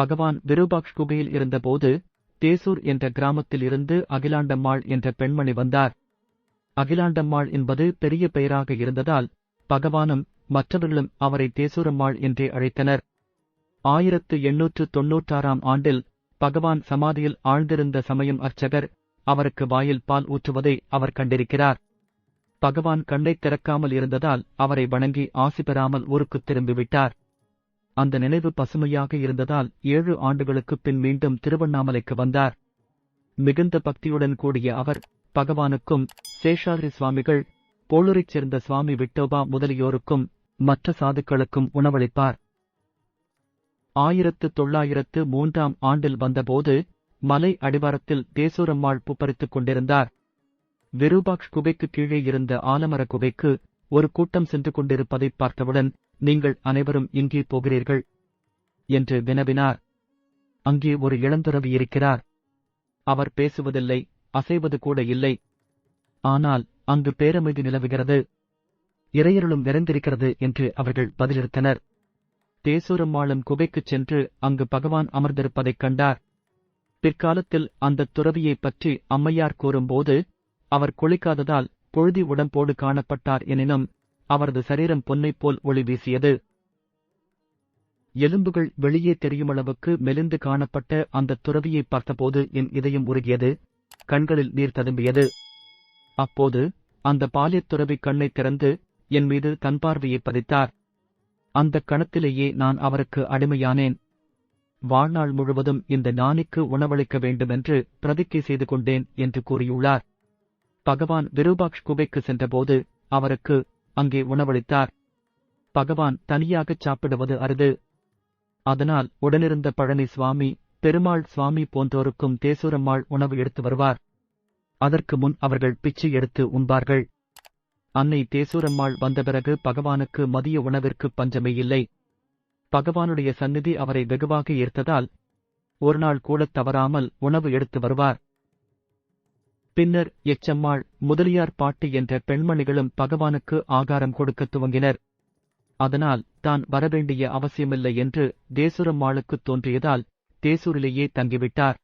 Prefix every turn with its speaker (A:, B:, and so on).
A: பகவான் விருபாக்ஷ் குகையில் இருந்தபோது தேசூர் என்ற கிராமத்தில் இருந்து அகிலாண்டம்மாள் என்ற பெண்மணி வந்தார். அகிலாண்டம்மாள் என்பது பெரிய பெயராக இருந்ததால் பகவானும் மற்றவர்களும் அவரை தேசூரம்மாள் என்றே அழைத்தனர். ஆயிரத்து எண்ணூற்று தொன்னூற்றாறாம் ஆண்டில் பகவான் சமாதியில் ஆழ்ந்திருந்த சமயம் அர்ச்சகர் அவருக்கு வாயில் பால் ஊற்றுவதை அவர் கண்டிருக்கிறார். பகவான் கண்ணைத் திறக்காமல் இருந்ததால் அவரை வணங்கி ஆசி பெறாமல் ஊருக்குத் திரும்பிவிட்டார். அந்த நினைவு பசுமையாக இருந்ததால் ஏழு ஆண்டுகளுக்குப் பின் மீண்டும் திருவண்ணாமலைக்கு வந்தார். மிகுந்த பக்தியுடன் கூடிய அவர் பகவானுக்கும் சேஷாதிரி சுவாமிகள் போலூரைச் சேர்ந்த சுவாமி விட்டோபா முதலியோருக்கும் மற்ற சாதுக்களுக்கும் உணவளிப்பார். ஆயிரத்து தொள்ளாயிரத்து மூன்றாம் ஆண்டில் வந்தபோது மலை அடிவாரத்தில் தேசூரம்மாள் புப்பரித்துக் கொண்டிருந்தார். விருபாக்ஷ் குகைக்கு கீழே இருந்த ஆலமர குகைக்கு ஒரு கூட்டம் சென்று கொண்டிருப்பதைப் பார்த்தவுடன் நீங்கள் அனைவரும் இங்கே போகிறீர்கள்? என்று வினவினார். அங்கே ஒரு இளந்துறவி இருக்கிறார். அவர் பேசுவதில்லை அசைவது கூட இல்லை. ஆனால் அங்கு பேரமைதி நிலவுகிறது. இறையருளும் நிறைந்திருக்கிறது என்று அவர்கள் பதிலளித்தனர். தேசூரம்மாளும் குகைக்குச் சென்று அங்கு பகவான் அமர்ந்திருப்பதைக் கண்டார். பிற்காலத்தில் அந்தத் துறவியைப் பற்றி அம்மையார் கூறும்போது அவர் குளிக்காததால் பொழுதி உடம்போடு காணப்பட்டார் எனினும் அவரது சரீரம் பொன்னைப் போல் ஒளி வீசியது. எலும்புகள் வெளியே தெரியுமளவுக்கு மெலிந்து காணப்பட்ட அந்தத் துறவியைப் பார்த்தபோது என் இதயம் உருகியது. கண்களில் நீர் ததும்பியது. அப்போது அந்த பாலியத் துறவி கண்ணைத் திறந்து என் மீது தன் பார்வையை பதித்தார். அந்தக் கணத்திலேயே நான் அவருக்கு அடிமையானேன். வாழ்நாள் முழுவதும் இந்த ஞானிக்கு உணவளிக்க வேண்டுமென்று பிரதிக்கை செய்து கொண்டேன் என்று கூறியுள்ளார். பகவான் விருபாக்ஷ் குகைக்கு சென்றபோது அவருக்கு அங்கே உணவளித்தார். பகவான் தனியாகச் சாப்பிடுவது அரிது. அதனால் உடனிருந்த பழனி சுவாமி பெருமாள் சுவாமி போன்றோருக்கும் தேசூரம்மாள் உணவு எடுத்து வருவார். அதற்கு முன் அவர்கள் பிச்சை எடுத்து உண்பார்கள். அன்னை தேசூரம்மாள் வந்த பிறகு பகவானுக்கு மதிய உணவிற்கு பஞ்சமே இல்லை. பகவானுடைய சந்நிதி அவரை வெகுவாக ஈர்த்ததால் ஒரு நாள் தவறாமல் உணவு எடுத்து வருவார். பின்னர் எச்சம்மாள் முதலியார் பாட்டி என்ற பெண்மணிகளும் பகவானுக்கு ஆகாரம் கொடுக்கத் துவங்கினர். அதனால் தான் வரவேண்டிய அவசியமில்லை என்று தேசுரம்மாளுக்குத் தோன்றியதால் தேசூரிலேயே தங்கிவிட்டார்.